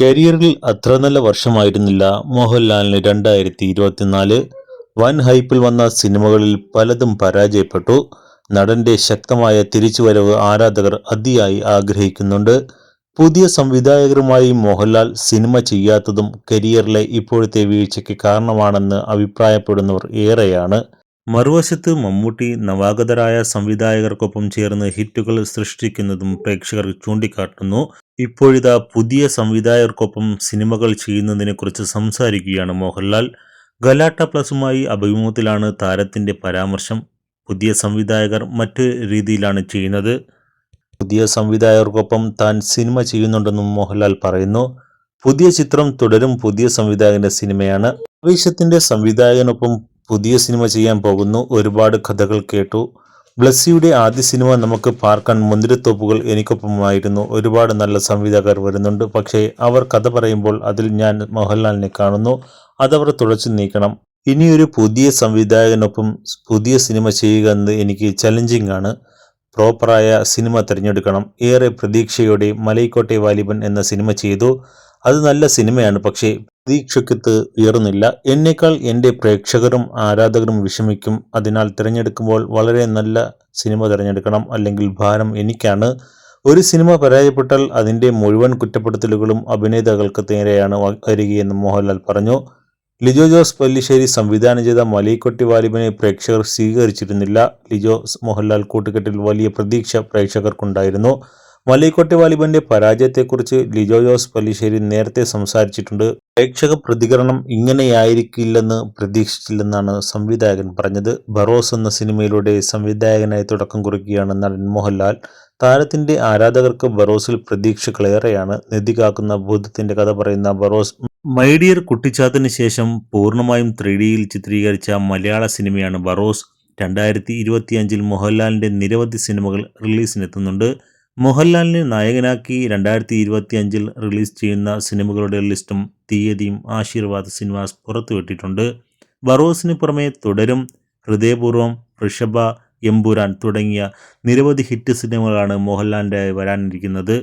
കരിയറിൽ അത്ര നല്ല വർഷമായിരുന്നില്ല. മോഹൻലാലിന് രണ്ടായിരത്തി ഇരുപത്തിനാല് വൻ ഹൈപ്പിൽ വന്ന സിനിമകളിൽ പലതും പരാജയപ്പെട്ടു. നടന്റെ ശക്തമായ തിരിച്ചുവരവ് ആരാധകർ അതിയായി ആഗ്രഹിക്കുന്നുണ്ട്. പുതിയ സംവിധായകരുമായി മോഹൻലാൽ സിനിമ ചെയ്യാത്തതും കരിയറിലെ ഇപ്പോഴത്തെ വീഴ്ചയ്ക്ക് കാരണമാണെന്ന് അഭിപ്രായപ്പെടുന്നവർ ഏറെയാണ്. മറുവശത്ത് മമ്മൂട്ടി നവാഗതരായ സംവിധായകർക്കൊപ്പം ചേർന്ന് ഹിറ്റുകൾ സൃഷ്ടിക്കുന്നതും പ്രേക്ഷകർ ചൂണ്ടിക്കാട്ടുന്നു. ഇപ്പോഴിതാ പുതിയ സംവിധായകർക്കൊപ്പം സിനിമകൾ ചെയ്യുന്നതിനെക്കുറിച്ച് സംസാരിക്കുകയാണ് മോഹൻലാൽ. ഗലാട്ട പ്ലസുമായി അഭിമുഖത്തിലാണ് താരത്തിന്റെ പരാമർശം. പുതിയ സംവിധായകർ മറ്റ് രീതിയിലാണ് ചെയ്യുന്നത്. പുതിയ സംവിധായകർക്കൊപ്പം താൻ സിനിമ ചെയ്യുന്നുണ്ടെന്നും മോഹൻലാൽ പറയുന്നു. പുതിയ ചിത്രം തുടരും പുതിയ സംവിധായകന്റെ സിനിമയാണ്. ആവേശത്തിന്റെ സംവിധായകനൊപ്പം പുതിയ സിനിമ ചെയ്യാൻ പോകുന്നു. ഒരുപാട് കഥകൾ കേട്ടു. ബ്ലസ്സിയുടെ ആദ്യ സിനിമ നമുക്ക് പാർക്കാൻ മുന്തിരിത്തോപ്പുകൾ എനിക്കൊപ്പമായിരുന്നു. ഒരുപാട് നല്ല സംവിധായകർ വരുന്നുണ്ട്. പക്ഷേ അവർ കഥ പറയുമ്പോൾ അതിൽ ഞാൻ മോഹൻലാലിനെ കാണുന്നു. അതവർ തുടച്ചു നീക്കണം. ഇനിയൊരു പുതിയ സംവിധായകനൊപ്പം പുതിയ സിനിമ ചെയ്യുക എന്നത് എനിക്ക് ചലഞ്ചിങ് ആണ് പ്രോപ്പറായ സിനിമ തിരഞ്ഞെടുക്കണം. ഏറെ പ്രതീക്ഷയോടെ മലൈക്കോട്ടെ വാലിബൻ എന്ന സിനിമ ചെയ്തു. അത് നല്ല സിനിമയാണ്. പക്ഷേ പ്രതീക്ഷയ്ക്കത്ത് ഉയർന്നില്ല. എന്നേക്കാൾ എന്റെ പ്രേക്ഷകരും ആരാധകരും വിഷമിക്കും. അതിനാൽ തിരഞ്ഞെടുക്കുമ്പോൾ വളരെ നല്ല സിനിമ തിരഞ്ഞെടുക്കണം അല്ലെങ്കിൽ ഭാരം എനിക്കാണ്. ഒരു സിനിമ പരാജയപ്പെട്ടാൽ അതിന്റെ മുഴുവൻ കുറ്റപ്പെടുത്തലുകളും അഭിനേതാക്കൾക്ക് നേരെയാണ് വരികയെന്ന് മോഹൻലാൽ പറഞ്ഞു. ലിജോ ജോസ് പല്ലിശ്ശേരി സംവിധാനം ചെയ്ത മലയിക്കൊട്ടി വാലിബനെ പ്രേക്ഷകർ സ്വീകരിച്ചിരുന്നില്ല. ലിജോസ് മോഹൻലാൽ കൂട്ടുകെട്ടിൽ വലിയ പ്രതീക്ഷ പ്രേക്ഷകർക്കുണ്ടായിരുന്നു. മലൈക്കോട്ടെ വാലിബന്റെ പരാജയത്തെക്കുറിച്ച് ലിജോ ജോസ് പല്ലിശ്ശേരി നേരത്തെ സംസാരിച്ചിട്ടുണ്ട്. പ്രേക്ഷക പ്രതികരണം ഇങ്ങനെയായിരിക്കില്ലെന്ന് പ്രതീക്ഷിച്ചില്ലെന്നാണ് സംവിധായകൻ പറഞ്ഞത്. ബറോസ് എന്ന സിനിമയിലൂടെ സംവിധായകനായി തുടക്കം കുറിക്കുകയാണ് നടൻ മോഹൻലാൽ. താരത്തിന്റെ ആരാധകർക്ക് ബറോസിൽ പ്രതീക്ഷകളേറെയാണ് നിധി കാക്കുന്ന ഭൂതത്തിന്റെ കഥ പറയുന്ന ബറോസ് മൈഡിയർ കുട്ടിച്ചാത്തിന് ശേഷം പൂർണമായും ത്രീ ഡിയിൽ ചിത്രീകരിച്ച മലയാള സിനിമയാണ് ബറോസ്. രണ്ടായിരത്തി ഇരുപത്തിയഞ്ചിൽ മോഹൻലാലിന്റെ നിരവധി സിനിമകൾ റിലീസിനെത്തുന്നുണ്ട്. മോഹൻലാലിനെ നായകനാക്കി രണ്ടായിരത്തി ഇരുപത്തി അഞ്ചിൽ റിലീസ് ചെയ്യുന്ന സിനിമകളുടെ ലിസ്റ്റും തീയതിയും ആശീർവാദ് സിനിമാസ് പുറത്തുവിട്ടിട്ടുണ്ട്. ബറോസിന് പുറമെ തുടരും ഹൃദയപൂർവം ഋഷഭ എമ്പുരാൻ തുടങ്ങിയ നിരവധി ഹിറ്റ് സിനിമകളാണ് മോഹൻലാലിന്റെ വരാനിരിക്കുന്നത്.